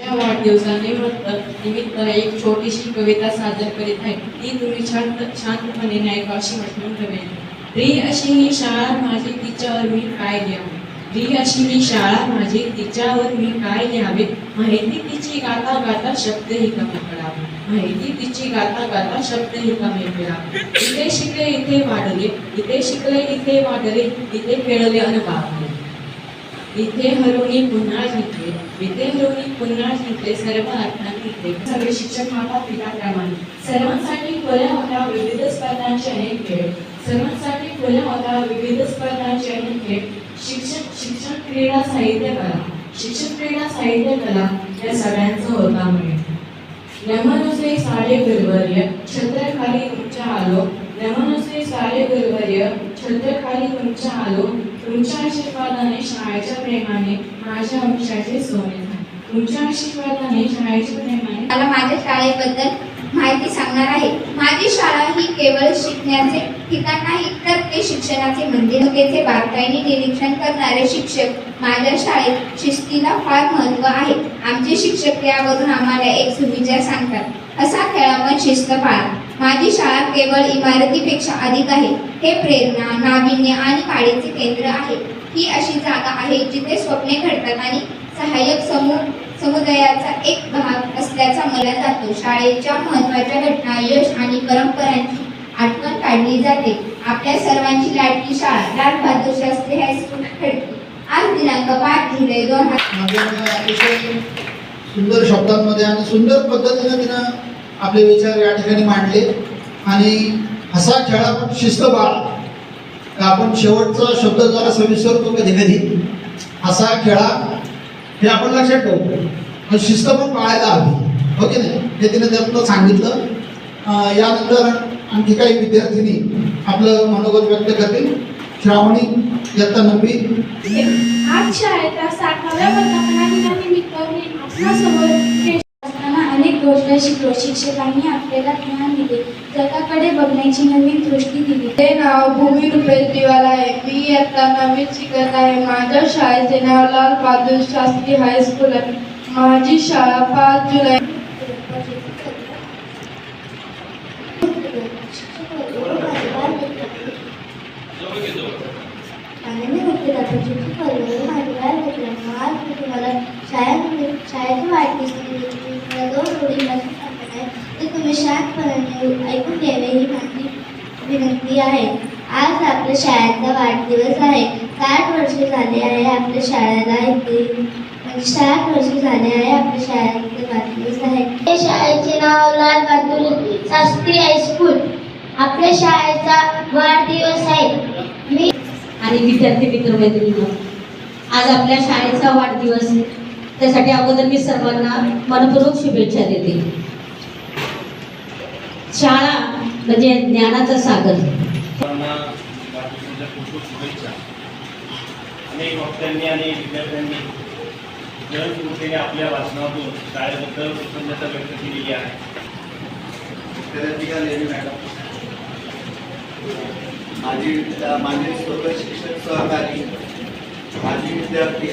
वाढदिवसानिमित्त निमित्त एक छोटीशी कविता सादर करीत आहे. ती तुम्ही शांत शांतपणे ऐका अशी म्हटून ठेवेल री अशी ही शाळा माझी तिच्यावर मी काय लिहावे री अशी ही शाळा माझी तिच्यावर मी काय लिहावे माहिती तिची गाता गाता शब्दही कमी पडावे. माहिती तिची गाता गाता शब्द कमी मिळा इथे शिकले इथे वाढले. इथे शिकले इथे वाढले. इथे खेळले आणि बागले इथे हरुणी पुन्हा जिंकले. इथे हरुणी पुन्हा जिंकले. सर्व अर्थाने इथे सगळे शिक्षक माता पिता प्रमाणे सर्वांसाठी खुल्या होता विविध स्पर्धांचे अनेक खेळ. सर्वांसाठी खुल्या होता विविध स्पर्धांचे अनेक खेळ. शिक्षक शिक्षण क्रीडा साहित्य कला. शिक्षण क्रीडा साहित्य कला या सगळ्यांचा होता मिळेल नमनुसे साडे गुरुवर्य छत्रखाली तुमच्या आलो. नमनुसे सारे गुरुवर्य छत्रखाली तुमच्या आलो. तुमच्या आशीर्वादाने शाळेच्या प्रेमाने माझ्या अंशाचे सोने झाले. तुमच्या आशीर्वादाने शाळेच्या प्रेमाने मला माझ्या शाळेबद्दल माहिती सांगणार आहे. माझी शाळा ही केवळ शिकण्याचे ठिकाण नाही तर ते शिक्षणाचे मंदिर तेथे बारकाईने निरीक्षण करणारे शिक्षक माझ्या शाळेत शिस्तीला फार महत्त्व आहे. आमचे शिक्षक यावरून आम्हाला एक सुविचार सांगतात. असा खेळावर शिस्त पाळा. माझी शाळा केवळ इमारतीपेक्षा अधिक आहे. हे प्रेरणा नाविन्य आणि वाढीचे केंद्र आहे. ही अशी जागा आहे जिथे स्वप्ने घडतात आणि सहाय्यक समूह समुदायाचा एक भाग असल्याचा मला जातो. शाळेच्या महत्त्वाच्या घटना यश आणि परंपरांची आठवण काढली जाते. आपल्या सर्वांची लाडकी शाळा लाल बहादूर शास्त्री हायस्कूल खडकी. आज दिनांक पाच जुलै दोन हजार म्हणजे सुंदर शब्दांमध्ये आणि सुंदर पद्धतीने तिनं आपले विचार या ठिकाणी मांडले. आणि हसा खेळा पण शिस्त बाळ आपण शेवटचा शब्द जरा सविस्तर तो कधी कधी. हसा खेळा हे आपण लक्षात ठेवतो. पण शिस्त पण पाळायला हवी. हो की नाही. हे तिने त्यातलं सांगितलं यानंतर आणखी काही विद्यार्थिनी आपलं मनोगत व्यक्त करतील. श्रावणी इयत्ता नववी आज शाळेच्या साठाव्या वर्धापनादिनानिमित्त मी आपणासमोर हे असताना अनेक गोष्टी शिकलो. शिक्षकांनी आपल्याला ज्ञान दिले. जगाकडे बघण्याची नवीन दृष्टी दिली. ते नाव भूमी रुपेश दिवाला आहे. मी इयत्ता नववीत शिकत आहे. माझ्या शाळेचे नाव लाल बहादूर शास्त्री हायस्कूल आहे. माझी शाळा पाच जुलै आज शाळेच्या तुम्हाला दोन जोडी सांगत आहे ते तुम्ही शांतपणाने ऐकून घ्यावे ही माझी विनंती आहे आज आपल्या शाळेचा वाढदिवस आहे साठ वर्ष झाले आहे आपल्या शाळेला म्हणजे साठ वर्ष झाले आहे आपल्या शाळेचा वाढदिवस आहे या शाळेचे नाव लाल बहादूर शास्त्री हायस्कूल आपल्या शाळेचा वाढदिवस आहे. आणि विद्यार्थी मित्र मैत्रिणी आज आपल्या शाळेचा वाढदिवस. त्यासाठी अगोदर मी सर्वांना मनपूर्वक शुभेच्छा देते. शाळा म्हणजे ज्ञानाचा सागर अनेक वक्त्यांनी आणि विद्यार्थ्यांनी जनस्फूर्तीने आपल्या भाषणातून शाळेबद्दल प्रसन्नता व्यक्त केलेली आहे. विद्यार्थिका माझी माझे स्वतः शिक्षक सहकारी माजी विद्यार्थी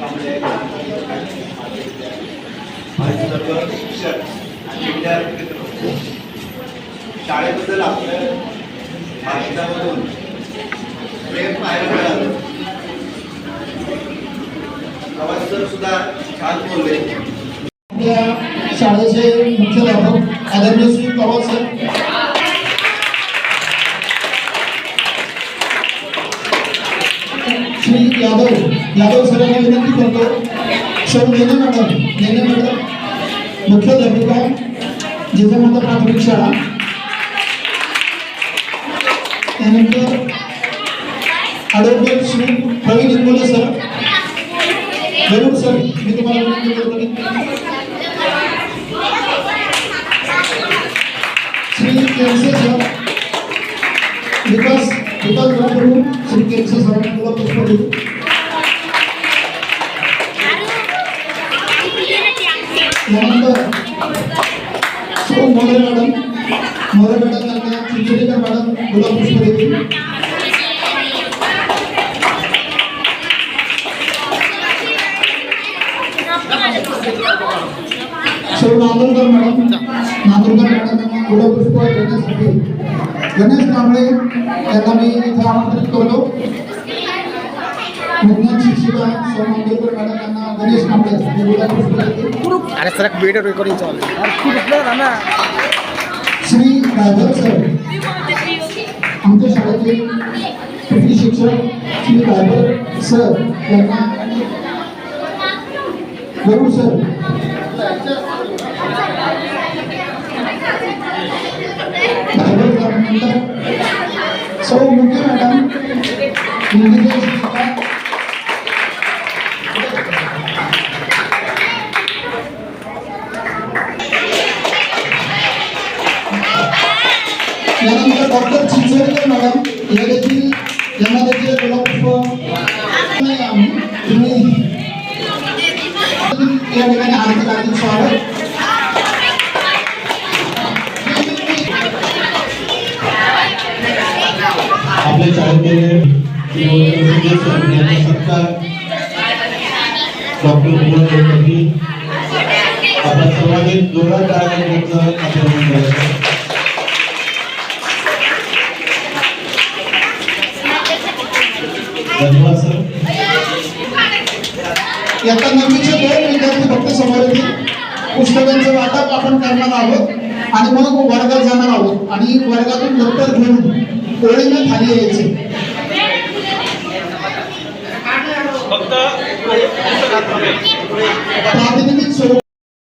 माझे विद्यार्थी. माझे सर्व शिक्षक आणि विद्यार्थी शाळेबद्दल आपल्या भाषणामधून प्रेम पाहायला मिळालं. प्रवास सर सुद्धा छान बोलले. शाळेचे मुख्याध्यापक आदरणीय श्री पवार सर श्री यादव. यादव सरांना विनंती करतो. Sir Nene madam Nene madam मुख्याध्यापिका जिजामाता प्राथमिक शाळा. त्यानंतर ॲडव्होकेट श्री प्रवीण इंगोले सर. जरूर सर मी तुम्हाला विनंती करतो. श्री केमसे सर विकास కృతం ప్రభువు శ్రీ కేంద్ర సమయంలో పుష్పడు సో మొదలు మేడం మొదలు गणेश कांबळे यांना मी इथे आमंत्रित करतो विज्ञान शिक्षिका सौ नांदुरकर मॅडम यांना गणेश कांबळे हे गुणपुष्प देतील अरे सर व्हिडिओ रेकॉर्डिंग चालू आहे. अरे तू कुठलं ना श्री रायभर सर आमच्या शाळेचे पीटी शिक्षक श्री रायभर सर यांना गरुड सर रायभर सरांनंतर सौ मुख्य मॅडम हिंदीचे शिक्षिका यानंतर डॉक्टर चिंचोलीकर मॅडम या देखील यांना देखील आपले चालते सत्कार डॉक्टर मोहन यांनी आपण सर्वांनी जोरात धन्यवाद सर. आता नववीचे दोन विद्यार्थी फक्त समोर येतील पुस्तकांचं वाटप आपण करणार आहोत आणि मग वर्गात जाणार आहोत आणि वर्गातून दप्तर घेऊन করোনা খালি হয়েছে প্রাথমিক